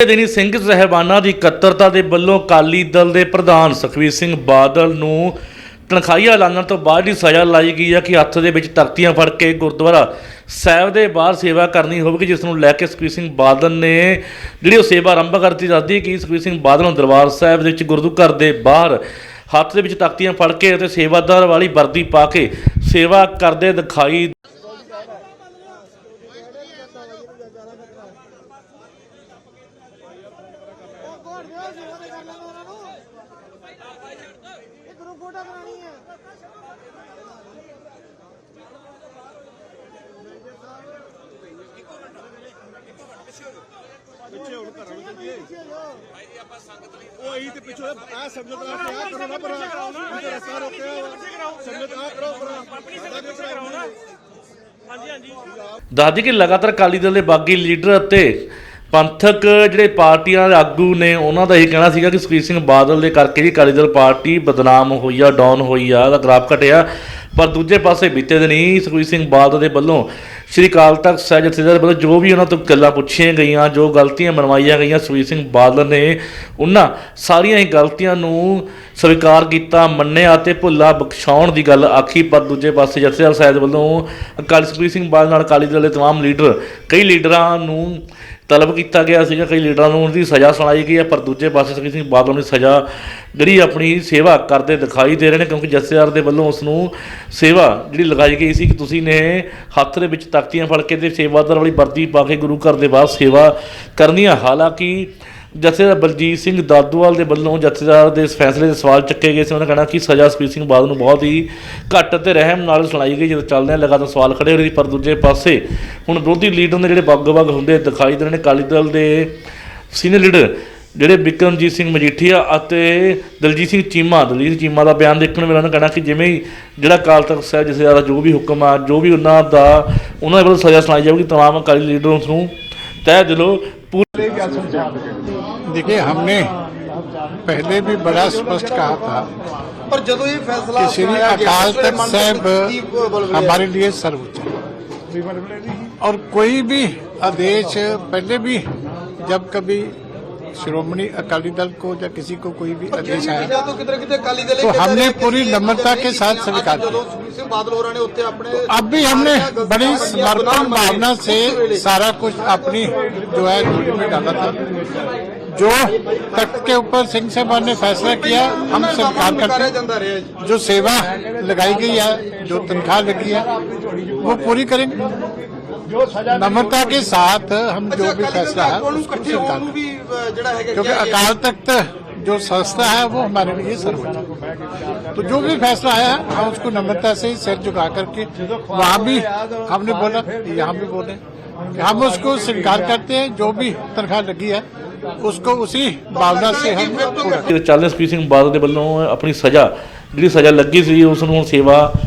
ਦਿਨੀ ਸਿੰਘ ਸਹਿਬਾਨਾਂ ਦੀ ਇਕੱਤਰਤਾ ਦੇ ਵੱਲੋਂ ਅਕਾਲੀ ਦਲ ਦੇ ਪ੍ਰਧਾਨ ਸੁਖਬੀਰ ਸਿੰਘ ਬਾਦਲ ਨੂੰ ਤਨਖਾਹੀਆ ਲਾਂਘਣ ਤੋਂ ਬਾਅਦ ਦੀ ਸਜ਼ਾ ਲਾਈ ਗਈ ਹੈ ਕਿ ਹੱਥ ਦੇ ਵਿੱਚ ਤਖਤੀਆਂ ਫੜ ਕੇ ਗੁਰਦੁਆਰਾ ਸਾਹਿਬ ਦੇ ਬਾਹਰ ਸੇਵਾ ਕਰਨੀ ਹੋਵੇਗੀ, ਜਿਸ ਨੂੰ ਲੈ ਕੇ ਸੁਖਬੀਰ ਸਿੰਘ ਬਾਦਲ ਨੇ ਜਿਹੜੀ ਉਹ ਸੇਵਾ ਆਰੰਭ ਕਰਤੀ, ਦੱਸਦੀ ਕਿ ਸੁਖਬੀਰ ਸਿੰਘ ਬਾਦਲ ਨੂੰ ਦਰਬਾਰ ਸਾਹਿਬ ਦੇ ਵਿੱਚ ਗੁਰੂ ਘਰ ਦੇ ਬਾਹਰ ਹੱਥ ਦੇ ਵਿੱਚ ਤਖਤੀਆਂ ਫੜ ਕੇ ਅਤੇ ਸੇਵਾਦਾਰ ਵਾਲੀ ਵਰਦੀ ਪਾ ਕੇ ਸੇਵਾ ਕਰਦੇ ਦਿਖਾਈ ਉਹ ਕੋਟ ਵਿਆਹ ਸੀ ਉਹਦੇ ਕਰ ਲੈਣਾ ਉਹਨਾਂ ਨੂੰ। ਇੱਕ ਗਰੁੱਪ ਫੋਟੋ ਕਰਾਣੀ ਹੈ ਉਹ ਇਹੀ ਤੇ ਪਿੱਛੋਂ ਆ ਸਮਝੋ ਤਾਂ ਆ ਕਰੋ ਨਾ ਪਰ ਇਹ ਰਸਤਾ ਰੋਕਿਆ ਸਮਝੋ ਤਾਂ ਕਰੋ ਪਰ ਆਪਣੀ ਸੰਗਤ ਕਰਾਉਣਾ ਦੱਸਦੀ ਕਿ ਲਗਾਤਾਰ ਅਕਾਲੀ ਦਲ ਦੇ ਬਾਗੀ ਲੀਡਰ ਅਤੇ ਪੰਥਕ ਜਿਹੜੇ ਪਾਰਟੀਆਂ ਦੇ ਆਗੂ ਨੇ, ਉਹਨਾਂ ਦਾ ਇਹ ਕਹਿਣਾ ਸੀਗਾ ਕਿ ਸੁਖਬੀਰ ਸਿੰਘ ਬਾਦਲ ਦੇ ਕਰਕੇ ਹੀ ਅਕਾਲੀ ਦਲ ਪਾਰਟੀ ਬਦਨਾਮ ਹੋਈ ਆ, ਡਾਊਨ ਹੋਈ ਆ ਦਾ ਗ੍ਰਾਫ ਘਟਿਆ। ਪਰ ਦੂਜੇ ਪਾਸੇ ਬੀਤੇ ਦਿਨ ਹੀ ਸੁਖਬੀਰ ਸਿੰਘ ਬਾਦਲ ਦੇ ਵੱਲੋਂ ਸ਼੍ਰੀ ਅਕਾਲ ਤਖਤ ਸਾਹਿਬ ਜਥੇਦਾਰ ਵੱਲੋਂ ਜੋ ਵੀ ਉਹਨਾਂ ਤੋਂ ਗੱਲਾਂ ਪੁੱਛੀਆਂ ਗਈਆਂ, ਜੋ ਗਲਤੀਆਂ ਮਨਵਾਈਆਂ ਗਈਆਂ, ਸੁਖਬੀਰ ਸਿੰਘ ਬਾਦਲ ਨੇ ਉਹਨਾਂ ਸਾਰੀਆਂ ਹੀ ਗਲਤੀਆਂ ਨੂੰ ਸਵੀਕਾਰ ਕੀਤਾ, ਮੰਨਿਆ ਅਤੇ ਭੁੱਲਾ ਬਖਸ਼ਾਉਣ ਦੀ ਗੱਲ ਆਖੀ। ਪਰ ਦੂਜੇ ਪਾਸੇ ਜਥੇਦਾਰ ਸਾਹਿਬ ਵੱਲੋਂ ਅਕਾਲੀ ਸੁਖਬੀਰ ਸਿੰਘ ਬਾਦਲ ਨਾਲ ਅਕਾਲੀ ਦਲ ਦੇ ਤਮਾਮ ਲੀਡਰ, ਕਈ ਲੀਡਰਾਂ ਨੂੰ ਤਲਬ ਕੀਤਾ ਗਿਆ ਸੀਗਾ, ਕਈ ਲੀਡਰਾਂ ਨੂੰ ਉਹਦੀ ਸਜ਼ਾ ਸੁਣਾਈ ਗਈ ਹੈ, ਪਰ ਦੂਜੇ ਪਾਸੇ ਸੁਖਬੀਰ ਸਿੰਘ ਬਾਦਲ ਦੀ ਸਜ਼ਾ ਜਿਹੜੀ ਆਪਣੀ ਸੇਵਾ ਕਰਦੇ ਦਿਖਾਈ ਦੇ ਰਹੇ ਨੇ, ਕਿਉਂਕਿ ਜਥੇਦਾਰ ਦੇ ਵੱਲੋਂ ਉਸ ਨੂੰ ਸੇਵਾ ਜਿਹੜੀ ਲਗਾਈ ਗਈ ਸੀ ਕਿ ਤੁਸੀਂ ਨੇ ਹੱਥ ਦੇ ਵਿੱਚ ਤਖਤੀਆਂ ਫੜ ਕੇ ਤੇ ਸੇਵਾਦਾਰ ਵਾਲੀ ਵਰਦੀ ਪਾ ਕੇ ਗੁਰੂ ਘਰ ਦੇ ਬਾਹਰ ਸੇਵਾ ਕਰਨੀ ਆ। ਹਾਲਾਂਕਿ ਜਥੇਦਾਰ ਬਲਜੀਤ ਸਿੰਘ ਦਾਦੂਵਾਲ ਦੇ ਵੱਲੋਂ ਜਥੇਦਾਰ ਦੇ ਇਸ ਫੈਸਲੇ ਦੇ ਸਵਾਲ ਚੱਕੇ ਗਏ ਸੀ। ਉਹਨਾਂ ਕਹਿਣਾ ਕਿ ਸਜ਼ਾ ਸੁਖਬੀਰ ਸਿੰਘ ਬਾਦਲ ਨੂੰ ਬਹੁਤ ਹੀ ਘੱਟ ਅਤੇ ਰਹਿਮ ਨਾਲ ਸੁਣਾਈ ਗਈ, ਜਦੋਂ ਚੱਲਦੇ ਆ ਲਗਾਤਾਰ ਸਵਾਲ ਖੜੇ ਹੋ ਰਹੇ ਪਰ ਦੂਜੇ ਪਾਸੇ ਹੁਣ ਵਿਰੋਧੀ ਲੀਡਰ ਨੇ ਜਿਹੜੇ ਬੱਗ-ਬੱਗ ਹੁੰਦੇ ਦਿਖਾਈ ਦੇ ਰਹੇ ਨੇ। ਕਾਲੀ ਦਲ ਦੇ ਸੀਨੀਅਰ ਲੀਡਰ ਜਿਹੜੇ ਬਿਕਰਮਜੀਤ ਸਿੰਘ ਮਜੀਠੀਆ ਅਤੇ ਦਲਜੀਤ ਸਿੰਘ ਚੀਮਾ, ਦਲਜੀਤ ਚੀਮਾ ਦਾ ਬਿਆਨ ਦੇਖਣ ਨੂੰ ਮਿਲਿਆ। ਉਹਨਾਂ ਕਹਿਣਾ ਕਿ ਜਿਵੇਂ ਹੀ ਜਿਹੜਾ ਕਾਲ ਤਖਤ ਸਾਹਿਬ ਜਿਸ ਦਾ ਜੋ ਵੀ ਹੁਕਮ ਆ, ਜੋ ਵੀ ਉਹਨਾਂ ਦਾ, ਉਹਨਾਂ ਦੇ ਵੱਲੋਂ ਸਜ਼ਾ ਸੁਣਾਈ ਜਾਊਗੀ ਤਮਾਮ ਅਕਾਲੀ ਲੀਡਰਾਂ ਨੂੰ तय दिलो पूरे देखिए हमने पहले भी बड़ा स्पष्ट कहा था पर जो ये फैसला कि श्री अकाल तख्त साहब हमारे लिए सर्वोच्च और कोई भी आदेश पहले भी जब कभी श्रोमणी अकाली दल को या किसी को कोई भी आदेश आया तो हमने पूरी नम्रता के साथ स्वीकार तो अब भी हमने बड़ी समर्पण भावना से सारा कुछ अपनी जो है जोड़ी में डाला था जो तख्त के ऊपर सिंह साहबान ने फैसला किया हम स्वीकार करते हैं जो सेवा लगाई गई है जो तनख्वाह लगी है वो पूरी करेंगे नम्रता के साथ हम जो भी फैसला है उसको स्वीकार ਜਿਹੜਾ ਹੈਗਾ क्योंकि ਕਿਹਾ ਗਿਆ। अकाल तख्त जो संस्था है वो हमारे लिए सर्वोच्च है तो जो भी फैसला आया हम उसको नम्रता से सिर झुका करके वहाँ भी हमने बोला यहाँ भी बोले कि हम उसको स्वीकार करते हैं जो भी तनख्वाह लगी है उसको उसी भावना से हम पूरा ਚੱਲਦੇ ਸੁਖਬੀਰ ਸਿੰਘ ਬਾਦਲ ਦੇ ਵੱਲੋਂ ਆਪਣੀ ਸਜ਼ਾ ਜਿਹੜੀ ਸਜ਼ਾ ਲੱਗੀ ਸੀ ਉਸ ਨੂੰ ਹੁਣ ਸੇਵਾ